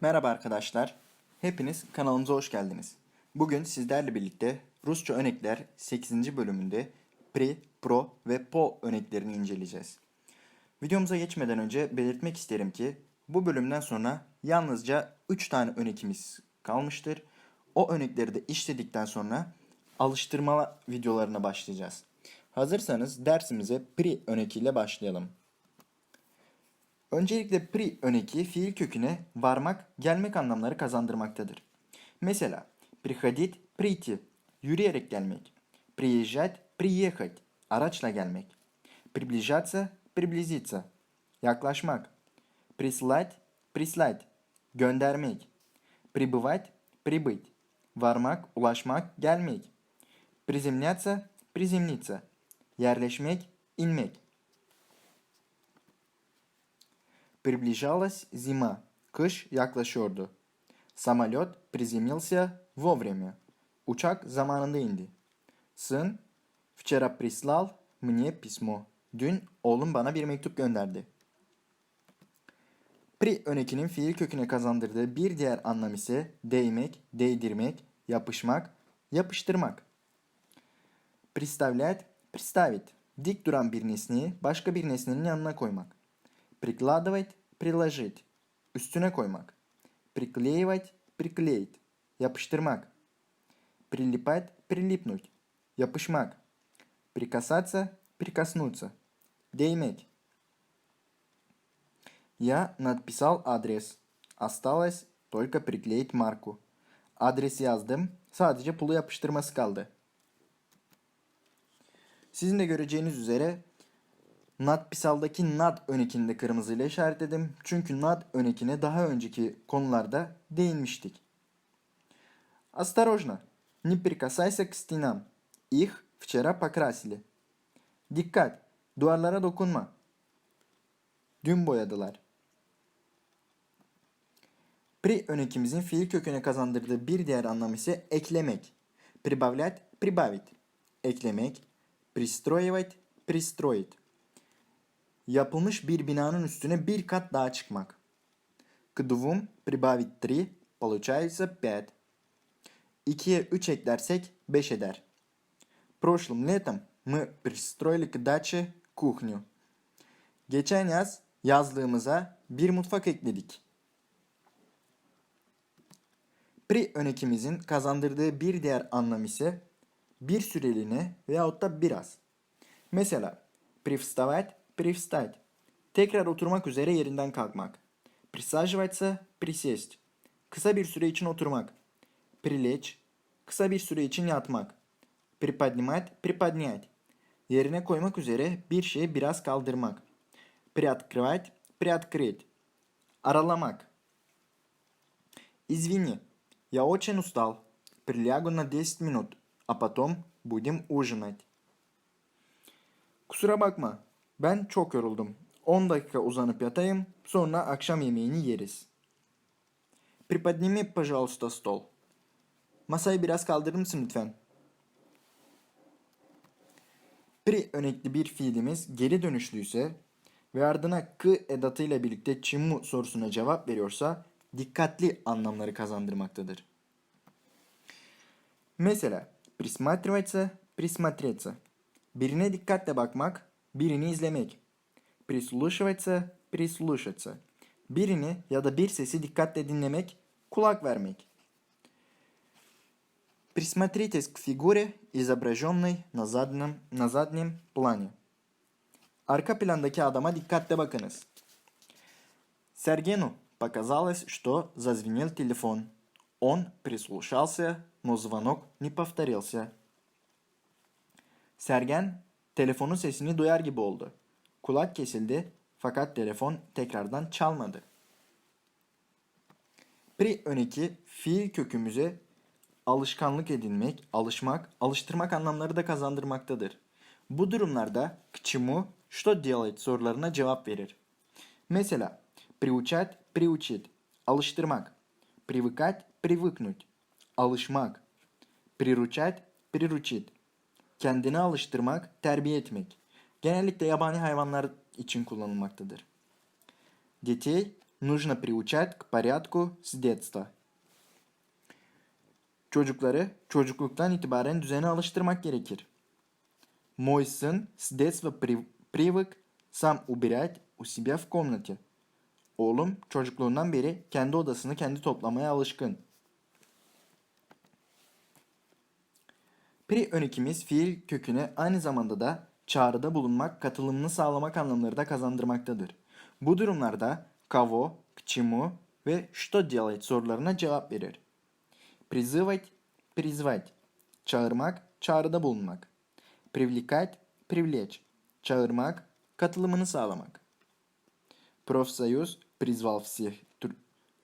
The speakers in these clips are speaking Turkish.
Merhaba arkadaşlar. Hepiniz kanalımıza hoş geldiniz. Bugün sizlerle birlikte Rusça örnekler 8. bölümünde pre, pro ve po örneklerini inceleyeceğiz. Videomuza geçmeden önce belirtmek isterim ki bu bölümden sonra yalnızca 3 tane örnekimiz kalmıştır. O örnekleri de işledikten sonra alıştırma videolarına başlayacağız. Hazırsanız dersimize pre örnekiyle başlayalım. Öncelikle pri örneki fiil köküne varmak, gelmek anlamları kazandırmaktadır. Mesela приходить, прийти, yürüyerek gelmek. Приезжать, приехать, araçla gelmek. Приближаться, приблизиться, yaklaşmak. Прислать, прислать, göndermek. Прибывать, прибыть, varmak, ulaşmak, gelmek. Приземляться, приземлиться, yerleşmek, inmek. Приближалась зима. Kış yaklaşıyordu. Самолет приземлился вовремя. Uçak zamanında indi. Сын вчера прислал мне письмо. Dün oğlum bana bir mektup gönderdi. Pri önekinin fiil köküne kazandırdığı bir diğer anlam ise değmek, değdirmek, yapışmak, yapıştırmak. Представлять, представить. Dik duran bir nesneyi başka bir nesnenin yanına koymak. Прикладывать, приложить. Üstüne koymak. Приклеивать, приклеить. Yapıştırmak. Прилипать, прилипнуть. Yapışmak. Прикасаться, прикоснуться. Değmek. Я надписал адрес. Осталось только приклеить марку. Adres yazdım. Sadece pulu yapıştırması kaldı. Sizin de göreceğiniz üzere Nadpisal'daki nad önekini de kırmızıyla işaretledim. Çünkü nad önekine daha önceki konularda değinmiştik. Осторожно! Не прикасайся к стенам. Их вчера покрасили. Dikkat! Duvarlara dokunma. Dün boyadılar. Pri önekimizin fiil köküne kazandırdığı bir diğer anlam ise eklemek. Прибавлять, прибавить. Eklemek. Пристроивать, пристроить yapılmış bir binanın üstüne bir kat daha çıkmak. К двум прибавить три получается пять. 2'ye 3 eklersek 5 eder. Прошлым летом мы пристроили к даче кухню. Geçen yaz yazlığımıza bir mutfak ekledik. Pri önekimizin kazandırdığı bir diğer anlam ise bir süreliğine veyahut da biraz. Mesela привставать Привстать. Tekrar oturmak üzere yerinden kalkmak. Присаживаться, присесть. Kısa bir süre için oturmak. Прилечь. Kısa bir süre için yatmak. Приподнимать, приподнять. Yerine koymak üzere bir şeyi biraz kaldırmak. Приоткрывать, приоткрыть. Aralamak. Извини, я очень устал. Прилягу на 10 минут, а потом будем ужинать. Bakma, ben çok yoruldum. 10 dakika uzanıp yatayım, sonra akşam yemeğini yeriz. Приподними, пожалуйста, стол. Masayı biraz kaldırır mısın lütfen? Pri önekli bir fiilimiz geri dönüşlüyse ve ardına kı edatıyla birlikte çimu sorusuna cevap veriyorsa dikkatli anlamları kazandırmaktadır. Mesela присматриваться, присмотреться. Birine dikkatle bakmak, birini izlemek. Прислушиваться, прислушаться. Birini ya da bir sesi dikkatle dinlemek, kulak vermek. Присмотритесь к фигуре, изображенной на заднем, на заднем плане. Arka plandaki adama dikkatle bakınız. Сергену показалось, что зазвенел телефон. Он прислушался, но звонок не повторился. Sergen telefonun sesini duyar gibi oldu. Kulak kesildi fakat telefon tekrardan çalmadı. Pri öneki fiil kökümüze alışkanlık edinmek, alışmak, alıştırmak anlamları da kazandırmaktadır. Bu durumlarda кчему, что делать sorularına cevap verir. Mesela приучать, приучить, alıştırmak. Привыкать, привыкнуть, alışmak. Приручать, приручить, kendini alıştırmak, terbiye etmek. Genellikle yabani hayvanlar için kullanılmaktadır. Детей нужно приучать к порядку с детства. Çocukları çocukluktan itibaren düzene alıştırmak gerekir. Мой сын с детства при- привык сам убирать у себя в комнате. Oğlum çocukluğundan beri kendi odasını kendi toplamaya alışkın. Pri önekimiz fiil köküne aynı zamanda da çağrıda bulunmak, katılımını sağlamak anlamları da kazandırmaktadır. Bu durumlarda kavo, к чему ve что делать sorularına cevap verir. Призывать, призвать. Çağırmak, çağrıda bulunmak. Привлекать, привлечь. Çağırmak, katılımını sağlamak. Профсоюз призвал всех тру-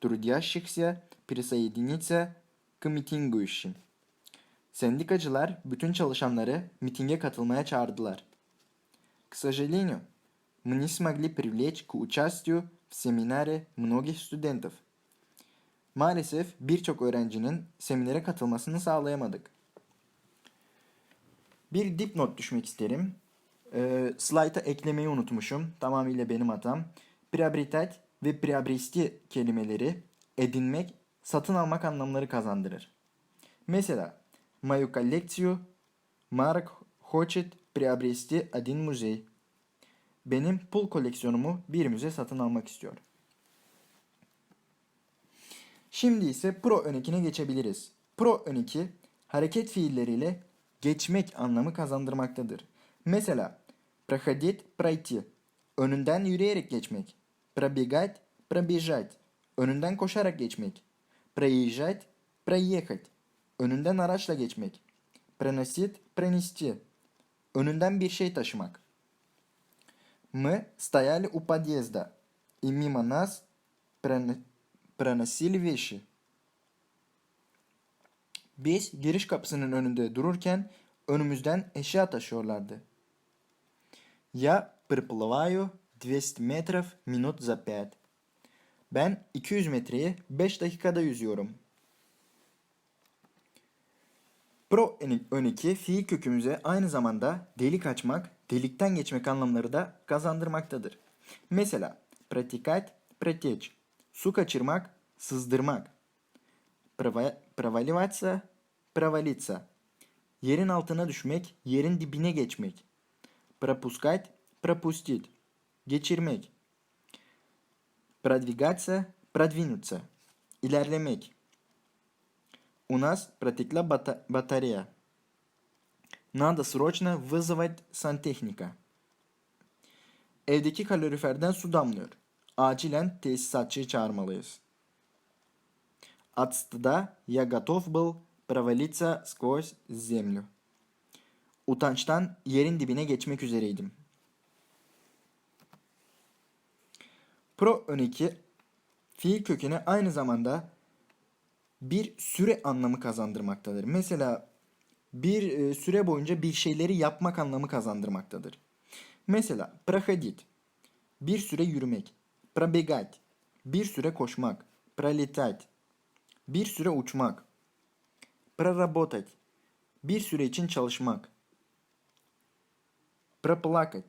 трудящихся присоединиться к митингующим. Sendikacılar bütün çalışanları mitinge katılmaya çağırdılar. К сожалению, мы не смогли привлечь к участию в семинаре многих студентов. Maalesef birçok öğrencinin seminere katılmasını sağlayamadık. Bir dipnot düşmek isterim. Ee, slayta eklemeyi unutmuşum. Tamamıyla benim hatam. Приобретать ve приобрести kelimeleri edinmek, satın almak anlamları kazandırır. Mesela, мою коллекцию Марк хочет приобрести один музей. Benim pul koleksiyonumu bir müze satın almak istiyor. Şimdi ise pro önekine geçebiliriz. Pro öneki hareket fiilleriyle geçmek anlamı kazandırmaktadır. Mesela проходить, пройти. Önünden yürüyerek geçmek. Пробегать, пробежать. Önünden коşarak geçmek. Проезжать, проехать. Önünden araçla geçmek. Проносить, пронести. Önünden bir şey taşımak. Мы стояли у подъезда, и мимо нас проно- проносили вещи. Biz giriş kapısının önünde dururken önümüzden eşya taşıyorlardı. Я приплываю 200 метров минут за 5. Ben 200 metreyi 5 dakikada yüzüyorum. Pro ön eki fiil kökümüze aynı zamanda delik açmak, delikten geçmek anlamları da kazandırmaktadır. Mesela протекать, протечь. Su kaçırmak, sızdırmak. Прова- Проваливаться, провалиться. Yerin altına düşmek, yerin dibine geçmek. Пропускать, пропустить. Geçirmek. Продвигаться, продвинуться. İlerlemek. У нас протекла бата- батарея. Надо срочно вызвать сантехника. Evdeki kaloriferden su damlıyor. Acilen tesisatçıyı çağırmalıyız. От стыда я готов был провалиться сквозь землю. Utançtan yerin dibine geçmek üzereydim. Pro öneki fiil köküne aynı zamanda bir süre anlamı kazandırmaktadır. Mesela bir e, süre boyunca bir şeyleri yapmak anlamı kazandırmaktadır. Mesela проходить bir süre yürümek, пробегать bir süre koşmak, пролетать bir süre uçmak, проработать bir süre için çalışmak, проплакать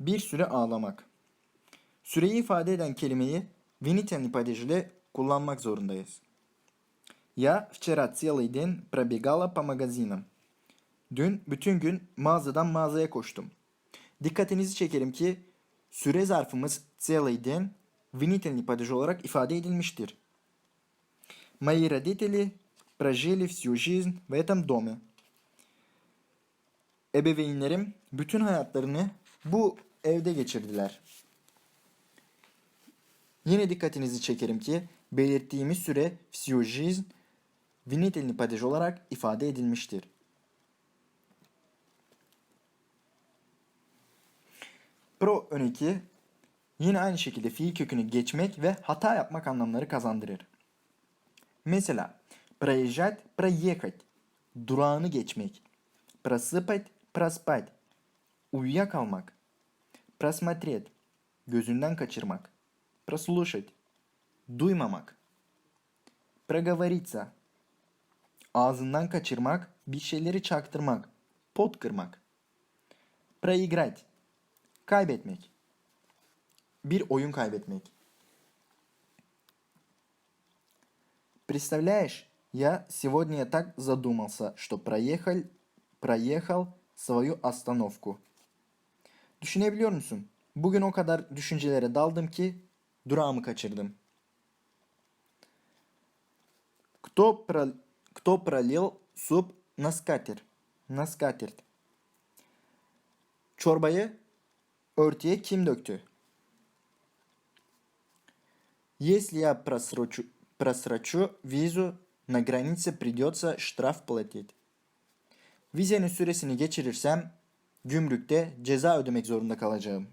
bir süre ağlamak. Süreyi ifade eden kelimeyi Винительный падеж ile kullanmak zorundayız. Я вчера целый день пробегала по магазинам. Dün bütün gün mağazadan mağazaya koştum. Dikkatinizi çekerim ki süre zarfımız целый день винительный падеж olarak ifade edilmiştir. Мои родители прожили всю жизнь в этом доме. Ebeveynlerim bütün hayatlarını bu evde geçirdiler. Yine dikkatinizi çekerim ki belirttiğimiz süre всю жизнь винительный падеж olarak ifade edilmiştir. Pro öneki yine aynı şekilde fiil kökünü geçmek ve hata yapmak anlamları kazandırır. Mesela проезжать, проехать durağını geçmek. Просыпать, проспать uyuyakalmak. Просмотреть gözünden kaçırmak. Прослушать duymamak. Проговориться ağzından kaçırmak, bir şeyleri çaktırmak, pot kırmak. Проиграть. Kaybetmek. Bir oyun kaybetmek. Представляешь, я сегодня так задумался, что проехал, проехал свою остановку. Düşünebiliyor musun? Bugün o kadar düşüncelere daldım ki durağımı kaçırdım. Кто про кто пролил суп на скатерть? На скатерть. Çorbayı örtüye kim döktü? Если я просрочу, просрочу визу, на границе придется штраф платить. Vizenin süresini geçirirsem gümrükte ceza ödemek zorunda kalacağım.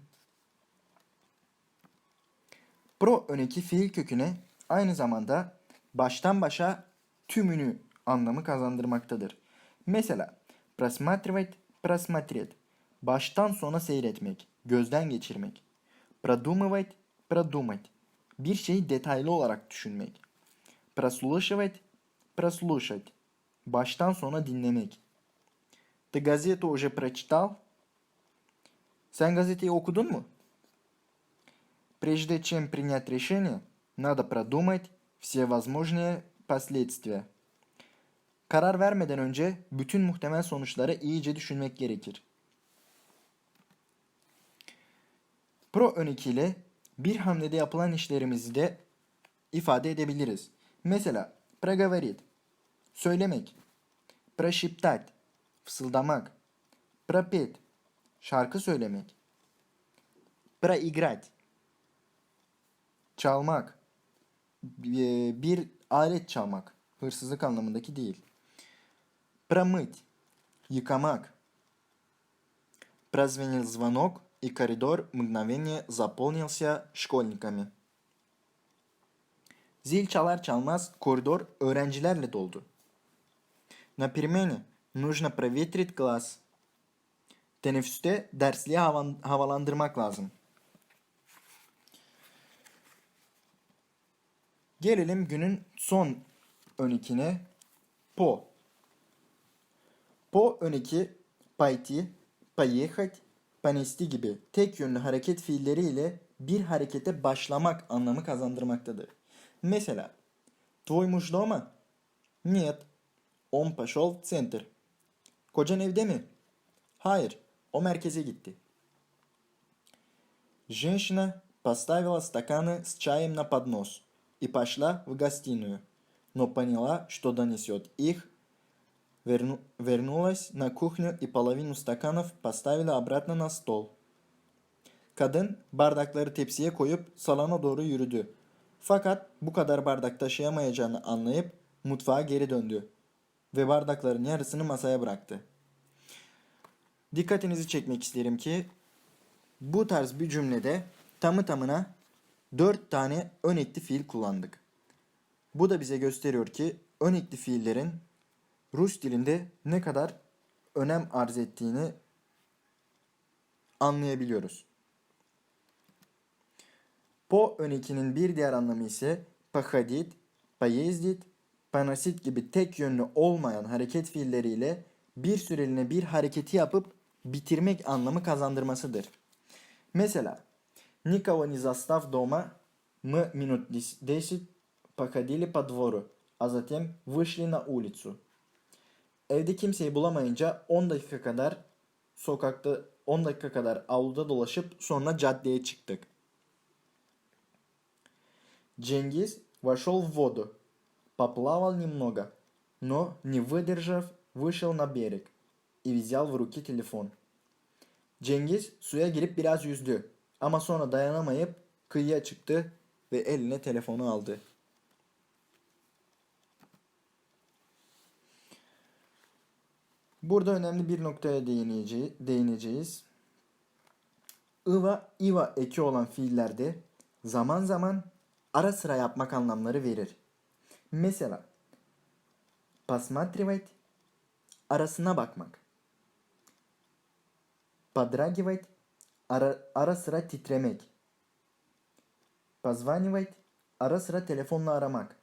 Pro öndeki fiil köküne aynı zamanda baştan başa tümünü anlamı kazandırmaktadır. Mesela просматривать, просмотреть. Baştan sona seyretmek, gözden geçirmek. Продумывать, продумать. Bir şeyi detaylı olarak düşünmek. Прослушивать, прослушать. Baştan sona dinlemek. Ты газету уже прочитал? Sen gazeteyi okudun mu? Прежде чем принять решение, надо продумать все возможные последствия. Karar vermeden önce bütün muhtemel sonuçları iyice düşünmek gerekir. Pro örnekiyle bir hamlede yapılan işlerimizi de ifade edebiliriz. Mesela pragavarit, söylemek, praşiptat, fısıldamak, prapet, şarkı söylemek, praigrat, çalmak, bir alet çalmak, hırsızlık anlamındaki değil Промыть, yıkamak. Прозвенел звонок, и коридор мгновение заполнился школьниками. Zil çalar çalmaz koridor öğrencilerle doldu. На перемене нужно проветрить класс. Teneffüste dersliği havan- havalandırmak lazım. Gelelim günün son ön ekine. Po. Po ön eki пойти, поехать, понести gibi tek yönlü hareket fiilleri ile bir harekete başlamak anlamı kazandırmaktadır. Mesela Твой муж дома? Нет. Он пошел в центр. Kocan evde mi? Hayır. O merkeze gitti. Женщина поставила стаканы с чаем на поднос и пошла в гостиную, но поняла, что донесет их, верну- вернулась на кухню и половину стаканов поставила обратно на стол. Kadın bardakları tepsiye koyup salona doğru yürüdü. Fakat bu kadar bardak taşıyamayacağını anlayıp mutfağa geri döndü ve bardakların yarısını masaya bıraktı. Dikkatinizi çekmek isterim ki bu tarz bir cümlede tamı tamına 4 tane ön ekli fiil kullandık. Bu da bize gösteriyor ki ön ekli fiillerin Rus dilinde ne kadar önem arz ettiğini anlayabiliyoruz. Po ön ekinin bir diğer anlamı ise pakhadit, payezdit, panasit gibi tek yönlü olmayan hareket fiilleriyle bir süreliğine bir hareketi yapıp bitirmek anlamı kazandırmasıdır. Mesela Никого не застав дома, мы минут дес- 10 походили по двору, а затем вышли на улицу. Evde kimseyi bulamayınca 10 dakika kadar sokakta 10 dakika kadar avluda dolaşıp sonra caddeye çıktık. Cengiz вошел в воду, поплавал немного, но, не выдержав, вышел на берег и взял в руки телефon. Cengiz suya girip biraz yüzdü ama sonra dayanamayıp kıyıya çıktı ve eline telefonu aldı. Burada önemli bir noktaya değineceği- değineceğiz. Iva, iva eki olan fiillerde zaman zaman ara sıra yapmak anlamları verir. Mesela посматривать arasına bakmak. Подрагивать ara, ara sıra titremek. Позванивать ara sıra telefonla aramak.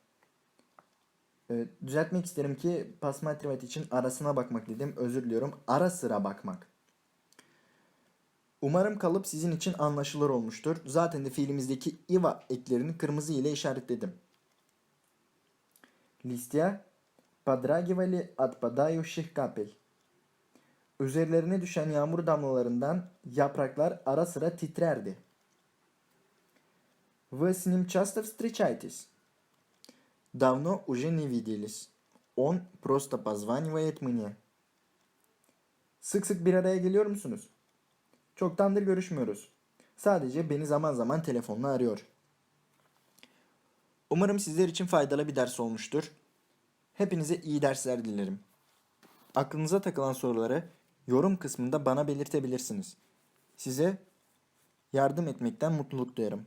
Ee, düzeltmek isterim ki посматривать için arasına bakmak dedim. Özür diliyorum. Ara sıra bakmak. Umarım kalıp sizin için anlaşılır olmuştur. Zaten de fiilimizdeki iva eklerini kırmızı ile işaretledim. Listya подрагивали от падающих капель. Üzerlerine düşen yağmur damlalarından yapraklar ara sıra titrerdi. Вы с ним часто встречаетесь? Давно уже не виделись. Он просто позванивает мне. Sık sık bir araya geliyor musunuz? Çoktandır görüşmüyoruz. Sadece beni zaman zaman telefonla arıyor. Umarım sizler için faydalı bir ders olmuştur. Hepinize iyi dersler dilerim. Aklınıza takılan soruları yorum kısmında bana belirtebilirsiniz. Size yardım etmekten mutluluk duyarım.